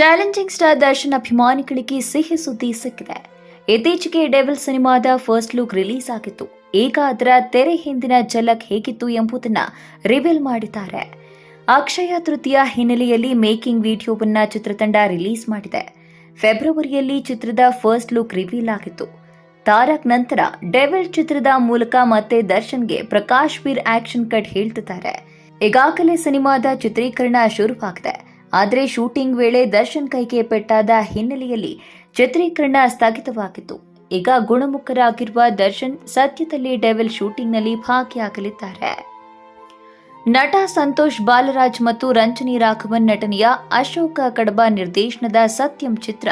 Challenging star Darshan ಅಭಿಮಾನಿಗಳಿಗೆ ಸಿಹಿ ಸುದ್ದಿ ಸಿಕ್ಕಿದೆ. ಇತ್ತೀಚೆಗೆ ಡೆವಿಲ್ ಸಿನಿಮಾದ ಫಸ್ಟ್ ಲುಕ್ ರಿಲೀಸ್ ಆಗಿತ್ತು. ಈಗ ಅದರ ತೆರೆ ಹಿಂದಿನ ಝಲಕ್ ಹೇಗಿತ್ತು ಎಂಬುದನ್ನ ರಿವೀಲ್ ಮಾಡಿದ್ದಾರೆ. ಅಕ್ಷಯ ತೃತೀಯ ಹಿನ್ನೆಲೆಯಲ್ಲಿ ಮೇಕಿಂಗ್ ವಿಡಿಯೋವನ್ನ ಚಿತ್ರತಂಡ ರಿಲೀಸ್ ಮಾಡಿದೆ. ಫೆಬ್ರವರಿಯಲ್ಲಿ ಚಿತ್ರದ ಫಸ್ಟ್ ಲುಕ್ ರಿವೀಲ್ ಆಗಿತ್ತು. ತಾರಕ್ ನಂತರ ಡೆವಿಲ್ ಚಿತ್ರದ ಮೂಲಕ ಮತ್ತೆ ದರ್ಶನ್ಗೆ ಪ್ರಕಾಶ್ ವೀರ್ ಆಕ್ಷನ್ ಕಟ್ ಹೇಳ್ತಿದ್ದಾರೆ. ಈಗಾಗಲೇ ಸಿನಿಮಾದ ಚಿತ್ರೀಕರಣ ಶುರುವಾಗಿದೆ. ಆದರೆ ಶೂಟಿಂಗ್ ವೇಳೆ ದರ್ಶನ್ ಕೈಗೆ ಪೆಟ್ಟಾದ ಹಿನ್ನೆಲೆಯಲ್ಲಿ ಚಿತ್ರೀಕರಣ ಸ್ಥಗಿತವಾಗಿತ್ತು. ಈಗ ಗುಣಮುಖರಾಗಿರುವ ದರ್ಶನ್ ಸದ್ಯದಲ್ಲಿ ಡೆವಿಲ್ ಶೂಟಿಂಗ್ನಲ್ಲಿ ಭಾಗಿಯಾಗಲಿದ್ದಾರೆ. ನಟ ಸಂತೋಷ್ ಬಾಲರಾಜ್ ಮತ್ತು ರಂಜನಿ ರಾಘವನ್ ನಟನೆಯ ಅಶೋಕ ಕಡಬ ನಿರ್ದೇಶನದ ಸತ್ಯಂ ಚಿತ್ರ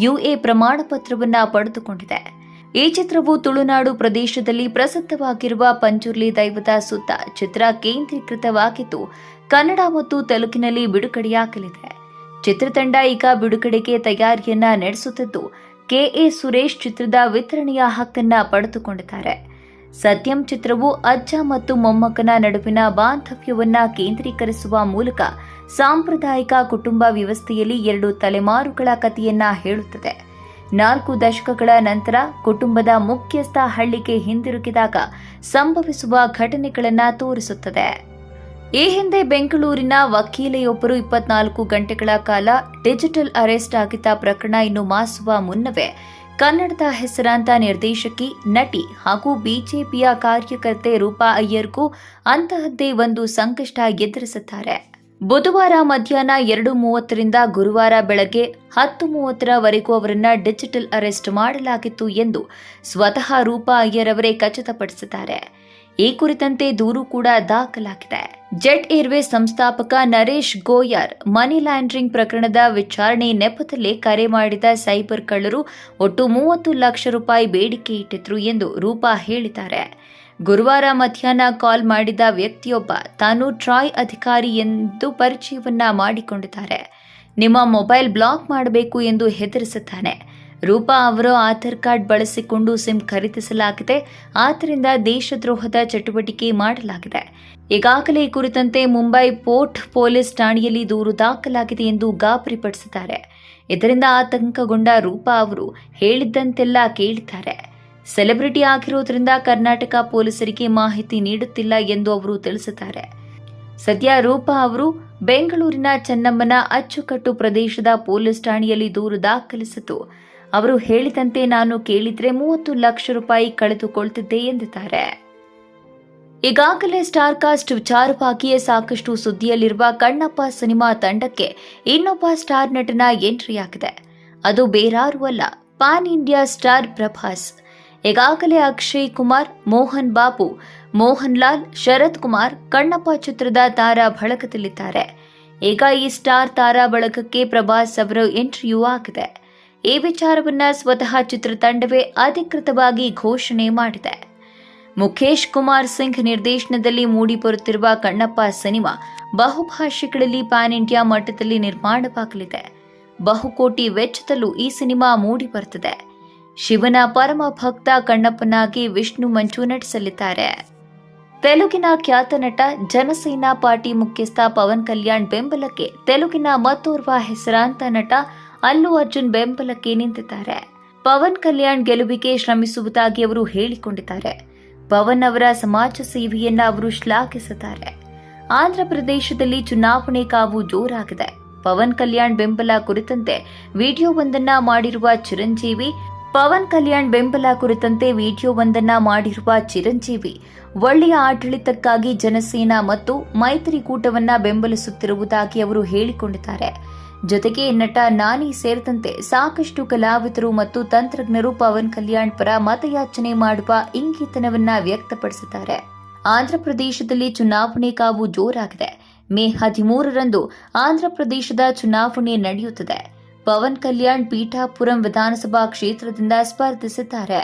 ಯುಎ ಪ್ರಮಾಣ ಪತ್ರವನ್ನು ಪಡೆದುಕೊಂಡಿದೆ. ಈ ಚಿತ್ರವು ತುಳುನಾಡು ಪ್ರದೇಶದಲ್ಲಿ ಪ್ರಸಿದ್ಧವಾಗಿರುವ ಪಂಚುರ್ಲಿ ದೈವದ ಸುತ್ತ ಚಿತ್ರ ಕೇಂದ್ರೀಕೃತವಾಗಿದ್ದು, ಕನ್ನಡ ಮತ್ತು ತೆಲುಗಿನಲ್ಲಿ ಬಿಡುಗಡೆಯಾಗಲಿದೆ. ಚಿತ್ರತಂಡ ಈಗ ಬಿಡುಗಡೆಗೆ ತಯಾರಿಯನ್ನ ನಡೆಸುತ್ತಿದ್ದು, ಕೆಎ ಸುರೇಶ್ ಚಿತ್ರದ ವಿತರಣೆಯ ಹಕ್ಕನ್ನ ಪಡೆದುಕೊಂಡಿದ್ದಾರೆ. ಸತ್ಯಂ ಚಿತ್ರವು ಅಜ್ಜ ಮತ್ತು ಮೊಮ್ಮಕ್ಕನ ನಡುವಿನ ಬಾಂಧವ್ಯವನ್ನ ಕೇಂದ್ರೀಕರಿಸುವ ಮೂಲಕ ಸಾಂಪ್ರದಾಯಿಕ ಕುಟುಂಬ ವ್ಯವಸ್ಥೆಯಲ್ಲಿ ಎರಡು ತಲೆಮಾರುಗಳ ಕಥೆಯನ್ನ ಹೇಳುತ್ತದೆ. ನಾಲ್ಕು ದಶಕಗಳ ನಂತರ ಕುಟುಂಬದ ಮುಖ್ಯಸ್ಥ ಹಳ್ಳಿಗೆ ಹಿಂದಿರುಗಿದಾಗ ಸಂಭವಿಸುವ ಘಟನೆಗಳನ್ನು ತೋರಿಸುತ್ತದೆ. ಈ ಹಿಂದೆ ಬೆಂಗಳೂರಿನ ವಕೀಲೆಯೊಬ್ಬರು ಇಪ್ಪತ್ನಾಲ್ಕು ಗಂಟೆಗಳ ಕಾಲ ಡಿಜಿಟಲ್ ಅರೆಸ್ಟ್ ಆಗಿದ್ದ ಪ್ರಕರಣ ಇನ್ನು ಮಾಸುವ ಮುನ್ನವೇ ಕನ್ನಡದ ಹೆಸರಾಂತ ನಿರ್ದೇಶಕಿ, ನಟಿ ಹಾಗೂ ಬಿಜೆಪಿಯ ಕಾರ್ಯಕರ್ತೆ ರೂಪಾ ಅಯ್ಯರ್ಗೂ ಅಂತಹದ್ದೇ ಒಂದು ಸಂಕಷ್ಟ ಎದುರಿಸುತ್ತಾರೆ. ಬುಧವಾರ ಮಧ್ಯಾಹ್ನ ಎರಡು ಮೂವತ್ತರಿಂದ ಗುರುವಾರ ಬೆಳಗ್ಗೆ ಹತ್ತು ಮೂವತ್ತರವರೆಗೂ ಅವರನ್ನು ಡಿಜಿಟಲ್ ಅರೆಸ್ಟ್ ಮಾಡಲಾಗಿತ್ತು ಎಂದು ಸ್ವತಃ ರೂಪಾ ಅಯ್ಯರ್ ಅವರೇ ಖಚಿತಪಡಿಸಿದ್ದಾರೆ. ಈ ಕುರಿತಂತೆ ದೂರು ಕೂಡ ದಾಖಲಾಗಿದೆ. ಜೆಟ್ ಏರ್ವೇಸ್ ಸಂಸ್ಥಾಪಕ ನರೇಶ್ ಗೋಯರ್ ಮನಿ ಲ್ಯಾಂಡ್ರಿಂಗ್ ಪ್ರಕರಣದ ವಿಚಾರಣೆ ನೆಪದಲ್ಲಿ ಕರೆ ಮಾಡಿದ ಸೈಬರ್ ಕಳ್ಳರು ಒಟ್ಟು ಮೂವತ್ತು ಲಕ್ಷ ರೂಪಾಯಿ ಬೇಡಿಕೆ ಇಟ್ಟಿದ್ರು ಎಂದು ರೂಪಾ ಹೇಳಿದ್ದಾರೆ. ಗುರುವಾರ ಮಧ್ಯಾಹ್ನ ಕಾಲ್ ಮಾಡಿದ ವ್ಯಕ್ತಿಯೊಬ್ಬ ತಾನು ಟ್ರಾಯ್ ಅಧಿಕಾರಿ ಎಂದು ಪರಿಚಯವನ್ನ ಮಾಡಿಕೊಂಡಿದ್ದಾರೆ. ನಿಮ್ಮ ಮೊಬೈಲ್ ಬ್ಲಾಕ್ ಮಾಡಬೇಕು ಎಂದು ಹೆದರಿಸುತ್ತಾನೆ. ರೂಪಾ ಅವರು ಆಧಾರ್ ಕಾರ್ಡ್ ಬಳಸಿಕೊಂಡು ಸಿಮ್ ಖರೀದಿಸಲಾಗಿದೆ. ಆದ್ದರಿಂದ ದೇಶದ್ರೋಹದ ಚಟುವಟಿಕೆ ಮಾಡಲಾಗಿದೆ. ಈಗಾಗಲೇ ಕುರಿತಂತೆ ಮುಂಬೈ ಪೋರ್ಟ್ ಪೊಲೀಸ್ ಠಾಣೆಯಲ್ಲಿ ದೂರು ದಾಖಲಾಗಿದೆ ಎಂದು ಗಾಬರಿಪಡಿಸಿದ್ದಾರೆ. ಇದರಿಂದ ಆತಂಕಗೊಂಡ ರೂಪಾ ಅವರು ಹೇಳಿದ್ದಂತೆಲ್ಲ ಕೇಳಿದ್ದಾರೆ. ಸೆಲೆಬ್ರಿಟಿ ಆಗಿರೋದ್ರಿಂದ ಕರ್ನಾಟಕ ಪೊಲೀಸರಿಗೆ ಮಾಹಿತಿ ನೀಡುತ್ತಿಲ್ಲ ಎಂದು ಅವರು ತಿಳಿಸಿದ್ದಾರೆ. ಸದ್ಯ ರೂಪಾ ಅವರು ಬೆಂಗಳೂರಿನ ಚೆನ್ನಮ್ಮನ ಅಚ್ಚುಕಟ್ಟು ಪ್ರದೇಶದ ಪೊಲೀಸ್ ಠಾಣೆಯಲ್ಲಿ ದೂರು ದಾಖಲಿಸಿತು. ಅವರು ಹೇಳಿದಂತೆ ನಾನು ಕೇಳಿದ್ರೆ ಮೂವತ್ತು ಲಕ್ಷ ರೂಪಾಯಿ ಕಳೆದುಕೊಳ್ತಿದ್ದೆ ಎಂದಿದ್ದಾರೆ. ಈಗಾಗಲೇ ಸ್ಟಾರ್ ಕಾಸ್ಟ್ ವಿಚಾರವಾಗಿಯೇ ಸಾಕಷ್ಟು ಸುದ್ದಿಯಲ್ಲಿರುವ ಕಣ್ಣಪ್ಪ ಸಿನಿಮಾ ತಂಡಕ್ಕೆ ಇನ್ನೊಬ್ಬ ಸ್ಟಾರ್ ನಟನ ಎಂಟ್ರಿಯಾಗಿದೆ. ಅದು ಬೇರಾರು ಅಲ್ಲ, ಪಾನ್ ಇಂಡಿಯಾ ಸ್ಟಾರ್ ಪ್ರಭಾಸ್. ಈಗಾಗಲೇ ಅಕ್ಷಯ್ ಕುಮಾರ್, ಮೋಹನ್ ಬಾಬು ಮೋಹನ್ ಲಾಲ್ ಶರತ್ ಕುಮಾರ್, ಕಣ್ಣಪ್ಪ ಚಿತ್ರದ ತಾರಾ ಬಳಕದಲ್ಲಿದ್ದಾರೆ ಈಗ ಈ ಸ್ಟಾರ್ ತಾರಾ ಬಳಕಕ್ಕೆ ಪ್ರಭಾಸ್ ಅವರು ಎಂಟ್ರಿಯೂ ಆಗಿದೆ. ಈ ವಿಚಾರವನ್ನ ಸ್ವತಃ ಚಿತ್ರತಂಡವೇ ಅಧಿಕೃತವಾಗಿ ಘೋಷಣೆ ಮಾಡಿದೆ. ಮುಖೇಶ್ ಕುಮಾರ್ ಸಿಂಗ್ ನಿರ್ದೇಶನದಲ್ಲಿ ಮೂಡಿಬರುತ್ತಿರುವ ಕಣ್ಣಪ್ಪ ಸಿನಿಮಾ ಬಹುಭಾಷೆಗಳಲ್ಲಿ ಪ್ಯಾನ್ ಇಂಡಿಯಾ ಮಟ್ಟದಲ್ಲಿ ನಿರ್ಮಾಣವಾಗಲಿದೆ. ಬಹುಕೋಟಿ ವೆಚ್ಚದಲ್ಲೂ ಈ ಸಿನಿಮಾ ಮೂಡಿ ಬರುತ್ತದೆ ಶಿವನ ಪರಮ ಭಕ್ತ ಕಣ್ಣಪ್ಪನಾಗಿ ವಿಷ್ಣು ಮಂಜು ನಟಿಸಲಿದ್ದಾರೆ. ತೆಲುಗಿನ ಖ್ಯಾತ ನಟ ಜನಸೇನಾ ಪಾರ್ಟಿ ಮುಖ್ಯಸ್ಥ ಪವನ್ ಕಲ್ಯಾಣ್ ಬೆಂಬಲಕ್ಕೆ ತೆಲುಗಿನ ಮತ್ತೋರ್ವ ಹೆಸರಾಂತ ನಟ ಅಲ್ಲು ಅರ್ಜುನ್ ಬೆಂಬಲಕ್ಕೆ ನಿಂತಿದ್ದಾರೆ. ಪವನ್ ಕಲ್ಯಾಣ್ ಗೆಲುವಿಗೆ ಶ್ರಮಿಸುವುದಾಗಿ ಅವರು ಹೇಳಿಕೊಂಡಿದ್ದಾರೆ. ಪವನ್ ಅವರ ಸಮಾಜ ಸೇವೆಯನ್ನ ಅವರು ಶ್ಲಾಘಿಸಿದ್ದಾರೆ. ಆಂಧ್ರ ಪ್ರದೇಶದಲ್ಲಿ ಚುನಾವಣೆ ಕಾವು ಜೋರಾಗಿದೆ. ಪವನ್ ಕಲ್ಯಾಣ್ ಬೆಂಬಲ ಕುರಿತಂತೆ ವಿಡಿಯೋವೊಂದನ್ನ ಮಾಡಿರುವ ಚಿರಂಜೀವಿ ಪವನ್ ಕಲ್ಯಾಣ್ ಬೆಂಬಲ ಕುರಿತಂತೆ ವಿಡಿಯೋವೊಂದನ್ನ ಮಾಡಿರುವ ಚಿರಂಜೀವಿ, ಒಳ್ಳೆಯ ಆಡಳಿತಕ್ಕಾಗಿ ಜನಸೇನಾ ಮತ್ತು ಮೈತ್ರಿಕೂಟವನ್ನ ಬೆಂಬಲಿಸುತ್ತಿರುವುದಾಗಿ ಅವರು ಹೇಳಿಕೊಂಡಿದ್ದಾರೆ. ಜೊತೆಗೆ ನಟ ನಾನಿ ಸೇರಿದಂತೆ ಸಾಕಷ್ಟು ಕಲಾವಿದರು ಮತ್ತು ತಂತ್ರಜ್ಞರು ಪವನ್ ಕಲ್ಯಾಣ್ ಪರ ಮತಯಾಚನೆ ಮಾಡುವ ಇಂಗಿತನವನ್ನ ವ್ಯಕ್ತಪಡಿಸಿದ್ದಾರೆ. ಆಂಧ್ರಪ್ರದೇಶದಲ್ಲಿ ಚುನಾವಣೆ ಕಾವು ಜೋರಾಗಿದೆ. ಮೇ ಹದಿಮೂರರಂದು ಆಂಧ್ರಪ್ರದೇಶದ ಚುನಾವಣೆ ನಡೆಯುತ್ತದೆ. ಪವನ್ ಕಲ್ಯಾಣ್ ಪೀಠಾಪುರಂ ವಿಧಾನಸಭಾ ಕ್ಷೇತ್ರದಿಂದ ಸ್ಪರ್ಧಿಸಿದ್ದಾರೆ.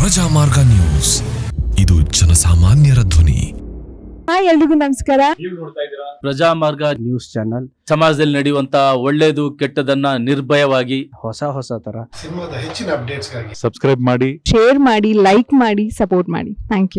ಪ್ರಜಾಮಾರ್ಗ ನ್ಯೂಸ್. ಇದು ಜನಸಾಮಾನ್ಯರ ಧ್ವನಿ. ಹಾಯ್ ಎಲ್ರಿಗೂ ನಮಸ್ಕಾರ. Prajamarga news channel. ಸಮಾಜದಲ್ಲಿ ನಡೆಯುವಂತ ಒಳ್ಳೇದು ಕೆಟ್ಟದನ್ನ ನಿರ್ಭಯವಾಗಿ ಹೊಸ ಹೊಸ ತರ. ಸಿನಿಮಾದ ಹೆಚ್ಚಿನ ಅಪ್ಡೇಟ್ಸ್ ಸಬ್ಸ್ಕ್ರೈಬ್ ಮಾಡಿ. ಶೇರ್ ಮಾಡಿ ಲೈಕ್ ಮಾಡಿ ಸಪೋರ್ಟ್ ಮಾಡಿ. Thank you